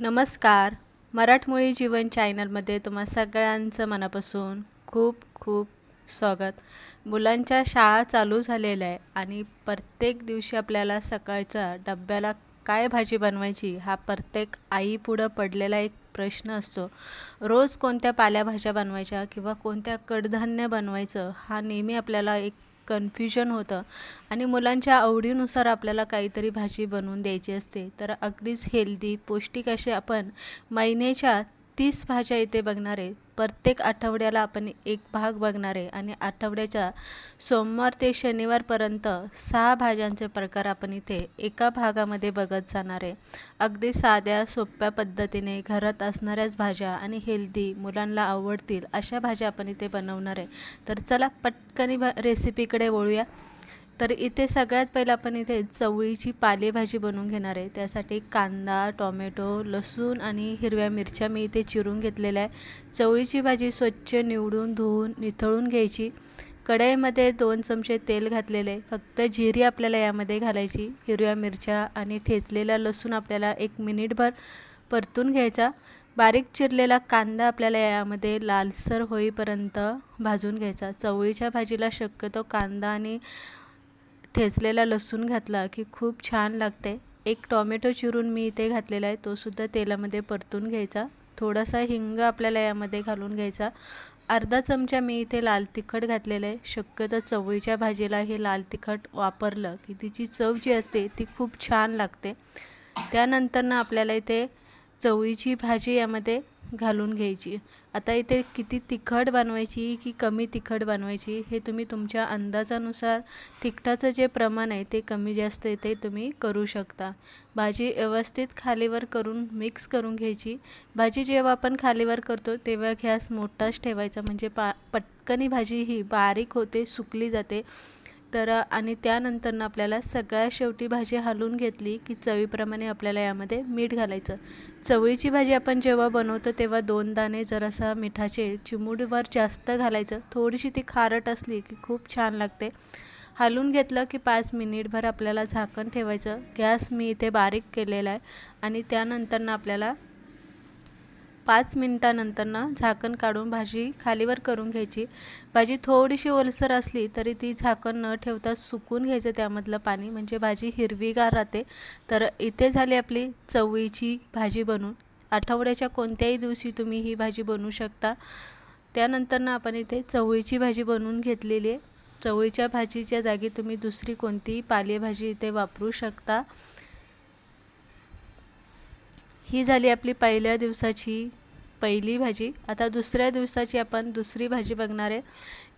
नमस्कार. मराठमोळी जीवन चॅनलमध्ये तुम्हा सगळ्यांचं मनापासून खूप खूप स्वागत. मुलांच्या शाळा चालू झालेल्या आहे आणि प्रत्येक दिवशी आपल्याला सकाळच्या डब्याला काय भाजी बनवायची हा प्रत्येक आईपुढं पडलेला एक प्रश्न असतो. रोज कोणत्या पालेभाज्या बनवायच्या किंवा कोणत्या कडधान्य बनवायचं हा नेहमी आपल्याला एक कन्फ्युजन होतं. आणि मुलांच्या आवडीनुसार आपल्याला काहीतरी भाजी बनवून द्यायची असते. तर अगदीच हेल्दी पौष्टिक असे आपण महिन्याच्या तीस भाज्या इथे बघणार आहे. प्रत्येक आठवड्याला आपण एक भाग बघणार आहे आणि आठवड्याच्या सोमवार ते शनिवारपर्यंत सहा भाज्यांचे प्रकार आपण इथे एका भागामध्ये बघत जाणार आहे. अगदी साध्या सोप्या पद्धतीने घरात असणाऱ्याच भाज्या आणि हेल्दी मुलांना आवडतील अशा भाज्या आपण इथे बनवणार आहे. तर चला पटकनी रेसिपीकडे वळूया. तर इथे सगळ्यात पहिलं आपण इथे चवळीची पालेभाजी बनवून घेणार आहे. त्यासाठी कांदा टोमॅटो लसूण आणि हिरव्या मिरच्या मी इथे चिरून घेतलेल्या आहे. चवळीची भाजी स्वच्छ निवडून धुवून निथळून घ्यायची. कढईमध्ये दोन चमचे तेल घातलेले फक्त जिरी आपल्याला यामध्ये घालायची. हिरव्या मिरच्या आणि ठेचलेला लसूण आपल्याला एक मिनिटभर परतून घ्यायचा. बारीक चिरलेला कांदा आपल्याला यामध्ये लालसर होईपर्यंत भाजून घ्यायचा. चवळीच्या भाजीला शक्यतो कांदा आणि ठेचलेला लसूण घातला की खूप छान लागते. एक टॉमॅटो चिरून मी इथे घातलेला आहे तो सुद्धा तेलामध्ये परतून घ्यायचा. थोडासा हिंग आपल्याला यामध्ये घालून घ्यायचा. अर्धा चमचा मी इथे लाल तिखट घातलेलं आहे. शक्यतो चवळीच्या भाजीला हे लाल तिखट वापरलं की तिची चव जी असते ती खूप छान लागते. त्यानंतर ना आपल्याला इथे चवळीची भाजी यामध्ये घालून घ्यायची. आता इथे किती तिखट बनवायची की कमी तिखट बनवायची हे तुम्ही तुमच्या अंदाजानुसार तिखटाचं जे प्रमाण आहे ते कमी जास्त येते तुम्ही करू शकता. भाजी व्यवस्थित खालीवर करून मिक्स करून घ्यायची. भाजी जेव्हा आपण खालीवर करतो तेव्हा गॅस मोठाच ठेवायचा. म्हणजे पा पटकनी भाजी ही बारीक होते सुकली जाते. तर आणि त्यानंतर आपल्याला सगळ्या शेवटी भाजी हलवून घेतली की चवीप्रमाणे आपल्याला यामध्ये मीठ घालायचं. चवळीची भाजी आपण जेव्हा बनवतो तेव्हा दोन दाणे जरासा मिठाचे चिमूडवर जास्त घालायचं. थोडीशी ती खारट असली की खूप छान लागते. हलवून घेतलं की पाच मिनिटभर आपल्याला झाकण ठेवायचं. गॅस मी इथे बारीक केलेला आहे. आणि त्यानंतर आपल्याला पाच मिनटानंतर ना झाकण काढून भाजी खालीवर करून घ्यायची. भाजी थोडीशी ओलसर असली तरी ती झाकण न ठेवता सुकून घ्यायचं त्यामधलं पाणी. म्हणजे भाजी हिरवीगार राहते. तर इथे झाली आपली चवळीची भाजी बनून. आठवड्याच्या कोणत्याही दिवशी तुम्ही ही भाजी बनवू शकता. त्यानंतर ना आपण इथे चवळीची भाजी बनवून घेतलेली आहे. चवळीच्या भाजीच्या जागी तुम्ही दुसरी कोणतीही पालेभाजी इथे वापरू शकता. ही झाली आपली पहिल्या दिवसाची पहिली भाजी. आता दुसऱ्या दिवसाची आपण दुसरी भाजी बघणार आहे.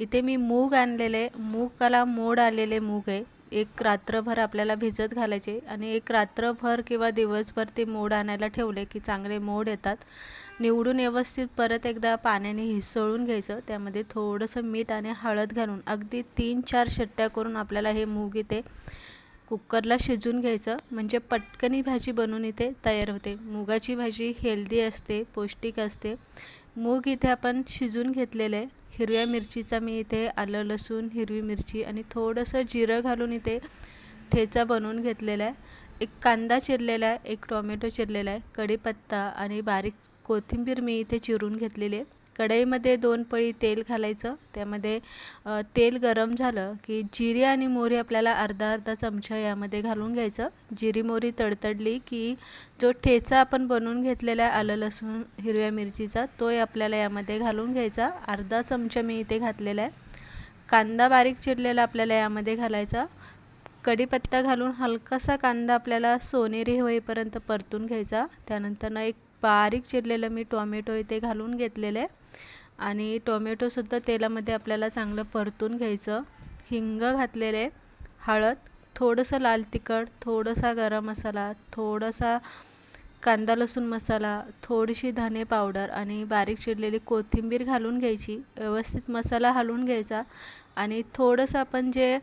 इथे मी मूग आणलेले मूगाला मोड आलेले मूग आहे. एक रात्रभर आपल्याला भिजत घालायचे आणि एक रात्रभर किंवा दिवसभर ते मोड आणायला ठेवले की चांगले मोड येतात. निवडून व्यवस्थित परत एकदा पाण्याने हिसळून घ्यायचं. त्यामध्ये थोडंसं मीठ आणि हळद घालून अगदी तीन चार शिट्ट्या करून आपल्याला हे मूग इथे कुकरला शिजून घ्यायचं. म्हणजे पटकनी भाजी बनवून इथे तयार होते. मुगाची भाजी हेल्दी असते पौष्टिक असते. मूग इथे आपण शिजून घेतलेलं आहे. हिरव्या मिरचीचा मी इथे आलं लसूण हिरवी मिरची आणि थोडंसं जिरं घालून इथे ठेचा बनवून घेतलेला आहे. एक कांदा चिरलेला आहे एक टोमॅटो चिरलेला आहे कढीपत्ता आणि बारीक कोथिंबीर मी इथे चिरून घेतलेली आहे. कढईमध्ये दोन पळी तेल घालायचं. त्यामध्ये तेल गरम झालं की जिरे आणि मोहरी आपल्याला अर्धा अर्धा चमचा यामध्ये घालून घ्यायचं. जिरी मोहरी तडतडली की जो ठेचा आपण बनवून घेतलेला आहे आलं लसूण हिरव्या मिरचीचा तोही आपल्याला यामध्ये घालून घ्यायचा. अर्धा चमचा मी इथे घातलेला आहे. कांदा बारीक चिरलेला आपल्याला यामध्ये घालायचा. कढीपत्ता घालून हलकासा कांदा आपल्याला सोनेरी होईपर्यंत परतून घ्यायचा. त्यानंतर एक बारीक चिरलेलं मी टोमॅटो इथे घालून घेतलेलं आहे. आणि टोमॅटोसुद्धा तेलामध्ये आपल्याला चांगलं परतून घ्यायचं. हिंग घातलेले हळद थोडंसं लाल तिखट थोडासा गरम मसाला थोडासा कांदा लसूण मसाला थोडीशी धने पावडर आणि बारीक चिरलेली कोथिंबीर घालून घ्यायची. व्यवस्थित मसाला हलवून घ्यायचा आणि थोडंसं आपण जे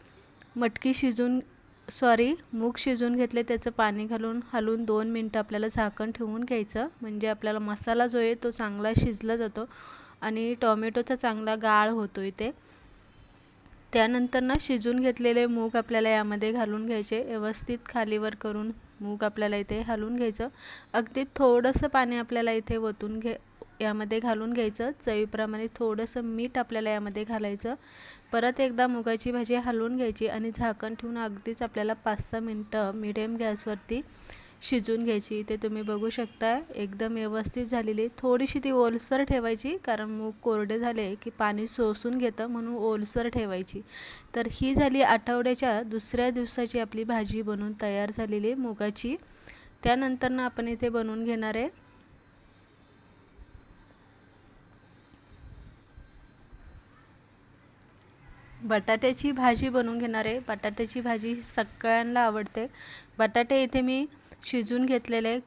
मटकी शिजून सॉरी मूग शिजून घेतले त्याचं पाणी घालून हलवून दोन मिनटं आपल्याला झाकण ठेवून घ्यायचं. म्हणजे आपल्याला मसाला जो आहे तो चांगला शिजला जातो. आणि टॉमॅटोचा चांगला गाळ होतो इथे. त्यानंतर ना शिजून घेतलेले मूग आपल्याला यामध्ये घालून घ्यायचे. व्यवस्थित खालीवर करून मूग आपल्याला इथे घालून घ्यायचं. अगदी थोडंसं पाणी आपल्याला इथे ओतून घे यामध्ये घालून घ्यायचं. चवीप्रमाणे थोडंसं मीठ आपल्याला यामध्ये घालायचं. परत एकदा मुगाची भाजी हलवून घ्यायची आणि झाकण ठेवून अगदीच आपल्याला पाच सहा मिनटं मिडियम गॅसवरती शिजून घ्यायची ते तुम्ही बघू शकता. एकदम व्यवस्थित झालेली थोडीशी ती ओलसर ठेवायची कारण मूग कोरडे झाले की पाणी सोसून घेतं म्हणून ओलसर ठेवायची. तर ही झाली आठवड्याच्या दुसऱ्या दिवसाची आपली भाजी बनवून तयार झालेली मुगाची. त्यानंतर ना आपण इथे बनवून घेणार आहे. बटाट्याची भाजी बनवून घेणार आहे. बटाट्याची भाजी सगळ्यांना आवडते. बटाटे इथे मी शिजून घेतलेले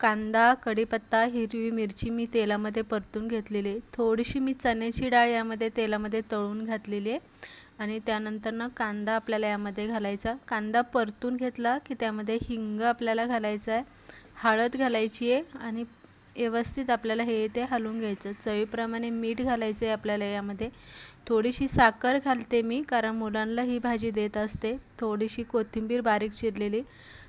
कांदा कढीपत्ता हिरवी मिरची मी तेलामध्ये परतून घेतलेली थोडीशी मी चण्याची डाळ यामध्ये तेलामध्ये तळून घातलेली आहे. आणि त्यानंतर ना कांदा आपल्याला यामध्ये घालायचा. कांदा परतून घेतला की त्यामध्ये हिंग आपल्याला घालायचा आहे. हळद घालायची आहे आणि व्यवस्थित आपल्याला हे ते हलवून घ्यायचं. चवीप्रमाणे मीठ घालायचं आहे आपल्याला यामध्ये. थोडीशी साखर घालते मी कारण मुलांना ही भाजी देत असते. थोडीशी कोथिंबीर बारीक चिरलेली.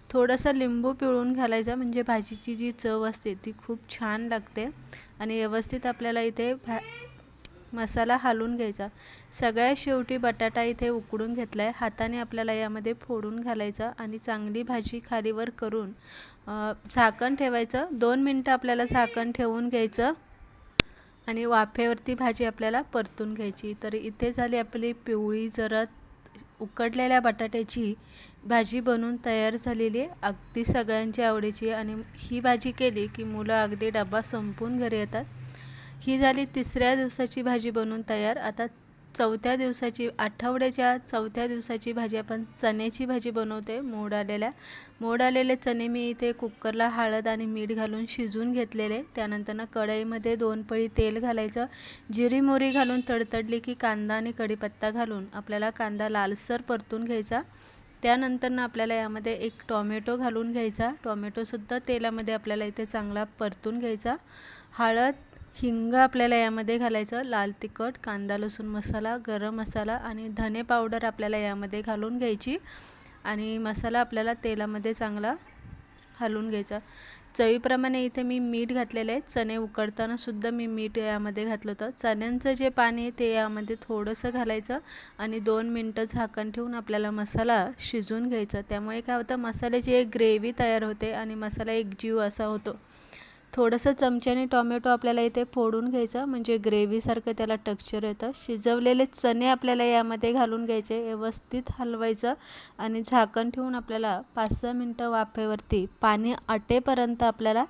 थोडंसं लिंबू पिळून घालायचा. म्हणजे भाजीची जी चव असते ती खूप छान लागते. आणि व्यवस्थित आपल्याला इथे भा मसाला हालून घ्यायचा. सगळ्यात शेवटी बटाटा इथे उकडून घेतला आहे हाताने आपल्याला यामध्ये फोडून घालायचा आणि चांगली भाजी खालीवर करून झाकण ठेवायचं. दोन मिनटं आपल्याला झाकण ठेवून घ्यायचं. आणि वाफेवरती भाजी आपल्याला परतून घ्यायची. तर इथे झाली आपली पिवळी जरत उकडलेल्या बटाट्याची भाजी बनवून तयार झालेली आहे. अगदी सगळ्यांची आवडीची आणि ही भाजी केली की मुलं अगदी डबा संपून घरी येतात. ही झाली तिसऱ्या दिवसाची भाजी बनवून तयार. आता चौथ्या दिवसाची आठवड्याच्या चौथ्या दिवसाची भाजी आपण चण्याची भाजी बनवते मोड आलेल्या. मोड आलेले चणे मी इथे कुकरला हळद आणि मीठ घालून शिजून घेतलेले. त्यानंतर ना कढईमध्ये दोन पळी तेल घालायचं. जिरी मोरी घालून तडतडली की कांदा आणि कढीपत्ता घालून आपल्याला कांदा लालसर परतून घ्यायचा. त्यानंतर ना आपल्याला यामध्ये एक टॉमॅटो घालून घ्यायचा. टॉमॅटोसुद्धा तेलामध्ये आपल्याला इथे चांगला परतून घ्यायचा. हळद हिंग आपल्याला यामध्ये घालायचं लाल तिखट कांदा लसूण मसाला गरम मसाला आणि धने पावडर आपल्याला यामध्ये घालून घ्यायची आणि मसाला आपल्याला तेलामध्ये चांगला हलवून घ्यायचा. चवीप्रमाणे इथे मी मीठ घातलेलं आहे. चणे उकडताना सुद्धा मी मीठ यामध्ये घातलं होतं. चण्यांचं जे पाणी आहे ते यामध्ये थोडंसं घालायचं आणि दोन मिनटं झाकण ठेवून आपल्याला मसाला शिजवून घ्यायचा. त्यामुळे काय होतं मसाल्याची एक ग्रेव्ही तयार होते आणि मसाला एक जीव असा होतो. थोडंसं चमच्याने टोमॅटो आपल्याला इथे फोडून घ्यायचं म्हणजे ग्रेव्हीसारखं त्याला टेक्स्चर येतं. शिजवलेले चणे आपल्याला यामध्ये घालून घ्यायचे व्यवस्थित हलवायचं आणि झाकण ठेवून आपल्याला पाच सहा मिनटं वाफेवरती पाणी आटेपर्यंत आपल्याला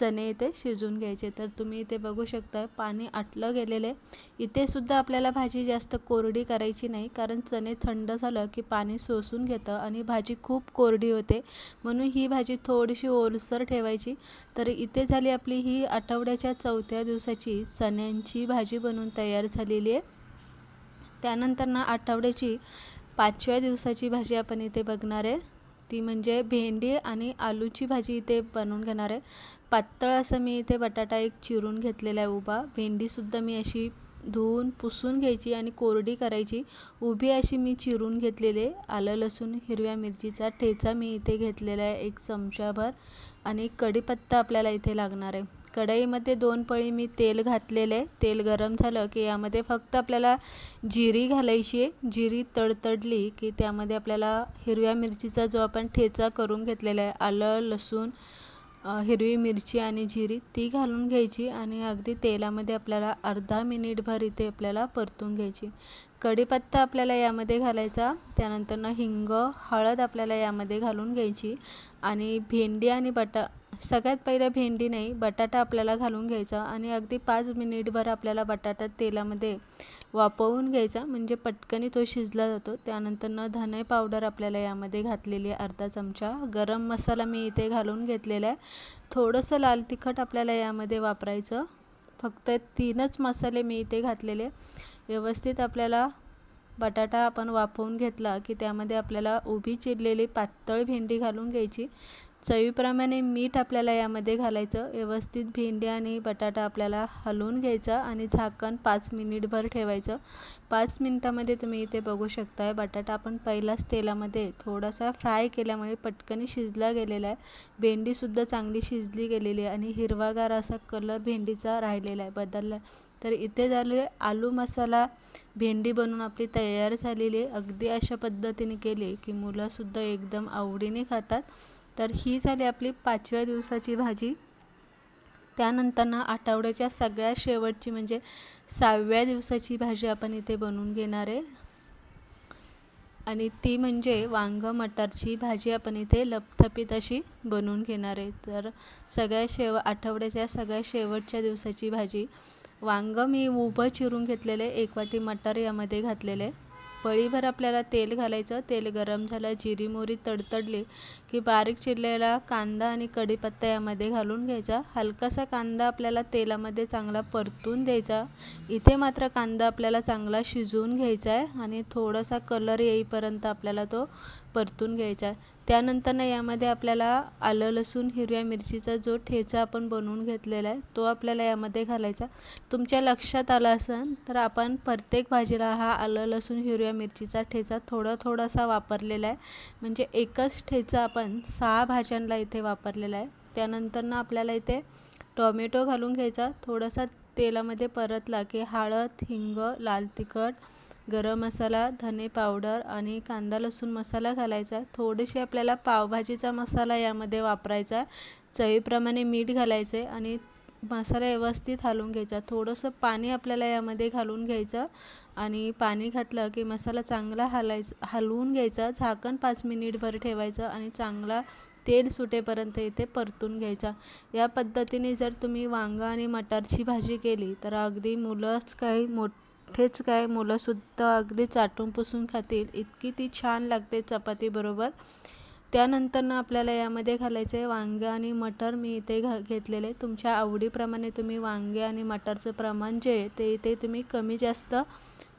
चणे इथे शिजून घ्यायचे. तर तुम्ही इथे बघू शकता पाणी आटलं गेलेले इथे सुद्धा आपल्याला भाजी जास्त कोरडी करायची नाही कारण चणे थंड झालं की पाणी सोसून घेतं आणि भाजी खूप कोरडी होते. म्हणून ही भाजी थोडीशी ओलसर ठेवायची. तर इथे झाली आपली ही आठवड्याच्या चौथ्या दिवसाची चण्यांची भाजी बनवून तयार झालेली आहे. त्यानंतर ना आठवड्याची पाचव्या दिवसाची भाजी आपण इथे बघणार आहे. ती म्हणजे भेंडी आणि आलूची भाजी इथे बनवून घेणार आहे. पातळ असं मी इथे बटाटा एक चिरून घेतलेला आहे उभा. भेंडीसुद्धा मी अशी धुवून पुसून घ्यायची आणि कोरडी करायची. उभी अशी मी चिरून घेतलेले आलं लसूण हिरव्या मिरचीचा ठेचा मी इथे घेतलेला आहे एक चमचाभर. आणि कढीपत्ता आपल्याला इथे लागणार आहे. कढईमध्ये दोन पळी मी तेल घातलेले तेल गरम झालं की यामध्ये फक्त आपल्याला जिरी घालायची आहे. जिरी तडतडली की त्यामध्ये आपल्याला हिरव्या मिरचीचा जो आपण ठेचा करून घेतलेला आहे आलं लसूण हिरवी मिरची आणि जिरी ती घालून घ्यायची आणि अगदी तेलामध्ये आपल्याला अर्धा मिनिटभर इथे आपल्याला परतून घ्यायची. कढीपत्ता आपल्याला यामध्ये घालायचा त्यानंतर ना हिंग हळद आपल्याला यामध्ये घालून घ्यायची आणि भेंडी आणि बटा सगळ्यात पहिले भेंडी नाही बटाटा आपल्याला घालून घ्यायचा आणि अगदी पाच मिनिटभर आपल्याला बटाटा तेलामध्ये वाफवून घ्यायचा. म्हणजे पटकन तो शिजला जातो. त्यानंतर न धने पावडर आपल्याला यामध्ये घातलेली आहे. अर्धा चमचा गरम मसाला मी इथे घालून घेतलेला आहे. थोडंसं लाल तिखट आपल्याला यामध्ये वापरायचं. फक्त तीनच मसाले मी इथे घातलेले व्यवस्थित आपल्याला बटाटा आपण वाफवून घेतला की त्यामध्ये आपल्याला उभी चिरलेली पातळ भेंडी घालून घ्यायची. चवीप्रमाणे मीठ आपल्याला यामध्ये घालायचं. व्यवस्थित भेंडी आणि बटाटा आपल्याला हलवून घ्यायचा आणि झाकण पाच मिनिटभर ठेवायचं. पाच मिनिटामध्ये तुम्ही इथे बघू शकताय बटाटा आपण पहिलाच तेलामध्ये थोडासा फ्राय केल्यामुळे पटकन शिजला गेलेला आहे. भेंडीसुद्धा चांगली शिजली गेलेली आहे आणि हिरवागार असा कलर भेंडीचा राहिलेला आहे बदलला तर इथे झाले आलू मसाला भेंडी बनवून आपली तयार झालेली आहे. अगदी अशा पद्धतीने केली की मुलंसुद्धा एकदम आवडीने खातात. तर ही झाली आपली पाचव्या दिवसाची भाजी. त्यानंतर ना आठवड्याच्या सगळ्यात शेवटची म्हणजे सहाव्या दिवसाची भाजी आपण इथे बनवून घेणार आहे. आणि ती म्हणजे वांग मटारची भाजी आपण इथे लपथपीत अशी बनवून घेणार आहे. तर सगळ्या शेव आठवड्याच्या सगळ्या शेवटच्या दिवसाची भाजी. वांग मी उभं चिरून घेतलेले एक वाटी मटार यामध्ये घातलेले पळीभर आपल्याला तेल घालायचं. तेल गरम झालं जिरी मोहरी तडतडली की बारीक चिरलेला कांदा आणि कढीपत्ता यामध्ये घालून घ्यायचा. हलकासा कांदा आपल्याला तेलामध्ये चांगला परतून द्यायचा. इथे मात्र कांदा आपल्याला चांगला शिजवून घ्यायचा आहे आणि थोडासा कलर येईपर्यंत आपल्याला तो परतून घ्यायचा आहे. त्यानंतर ना यामध्ये आपल्याला आलं लसूण हिरव्या मिरचीचा जो ठेचा आपण बनवून घेतलेला आहे तो आपल्याला यामध्ये घालायचा. तुमच्या लक्षात आलं असेल तर आपण प्रत्येक भाजीला हा आलं लसूण हिरव्या मिरचीचा ठेचा थोडा थोडासा वापरलेला आहे. म्हणजे एकच ठेचा आपण सहा भाज्यांना इथे वापरलेला आहे. त्यानंतर ना आपल्याला इथे टॉमॅटो घालून घ्यायचा. थोडासा तेलामध्ये परतला की हळद हिंग लाल तिखट गरम मसाला धने पावडर आणि कांदा लसूण मसाला घालायचा. थोडीशी आपल्याला पावभाजीचा मसाला यामध्ये वापरायचा. चवीप्रमाणे मीठ घालायचे आणि मसाला व्यवस्थित हलवून घ्यायचा. थोडंसं पाणी आपल्याला यामध्ये घालून घ्यायचं आणि पाणी घातलं की मसाला चांगला हलायचं हलवून घ्यायचा. झाकण पाच मिनिटभर ठेवायचं आणि चांगला तेल सुटेपर्यंत इथे परतून घ्यायचा. या पद्धतीने जर तुम्ही वांगा आणि मटारची भाजी केली तर अगदी मुलंच काही मोठेच काय मुलंसुद्धा अगदी चाटून पुसून खातील. इतकी ती छान लागते चपातीबरोबर त्यानंतर ना आपल्याला यामध्ये घालायचं आहे वांगे आणि मटर. मी इथे घा घेतलेले तुमच्या आवडीप्रमाणे तुम्ही वांगे आणि मटरचं प्रमाण जे आहे ते इथे तुम्ही कमी जास्त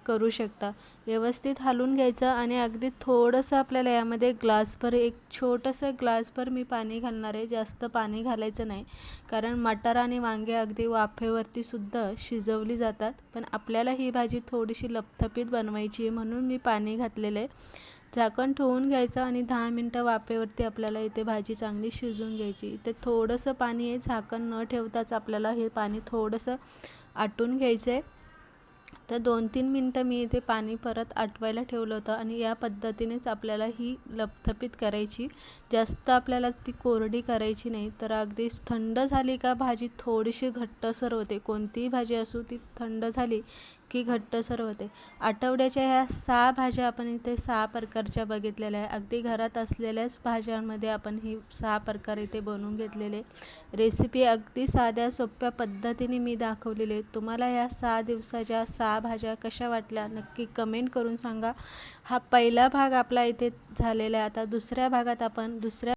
करू शकता. व्यवस्थित हलवून घ्यायचं आणि अगदी थोडंसं आपल्याला यामध्ये ग्लासभर एक छोटंसं ग्लासभर मी पाणी घालणार आहे. जास्त पाणी घालायचं नाही. कारण मटार आणि वांगे अगदी वाफेवरती सुद्धा शिजवली जातात. पण आपल्याला ही भाजी थोडीशी लपथपीत बनवायची आहे म्हणून मी पाणी घातलेलं आहे. झाकण ठेवून घ्यायचं आणि दहा मिनटं वाफेवरती आपल्याला इथे भाजी चांगली शिजवून घ्यायची. इथे थोडंसं पाणी आहे. झाकण न ठेवताच आपल्याला हे पाणी थोडंसं आटून घ्यायचं आहे. तर दोन तीन मिनटं मी इथे पाणी परत आटवायला ठेवलं होतं आणि या पद्धतीनेच आपल्याला ही लपथपीत करायची. जास्त आपल्याला ती कोरडी करायची नाही. तर अगदी थंड झाली का भाजी थोडीशी घट्टसर होते. कोणतीही भाजी असू ती थंड झाली की घट्टसर होते. आठवड्याच्या ह्या सहा भाज्या आपण इथे सहा प्रकारच्या बघितलेल्या आहे अगदी घरात असलेल्याच भाज्यांमध्ये आपण ही सहा प्रकार इथे बनवून घेतलेले. रेसिपी अगदी साध्या सोप्या पद्धतीने मी दाखवलेली आहे. तुम्हाला ह्या सहा दिवसाच्या सहा भाज्या कशा वाटल्या नक्की कमेंट करून सांगा. हा पहिला भाग आपला इथे झालेला आहे. आता दुसऱ्या भागात आपण दुसऱ्या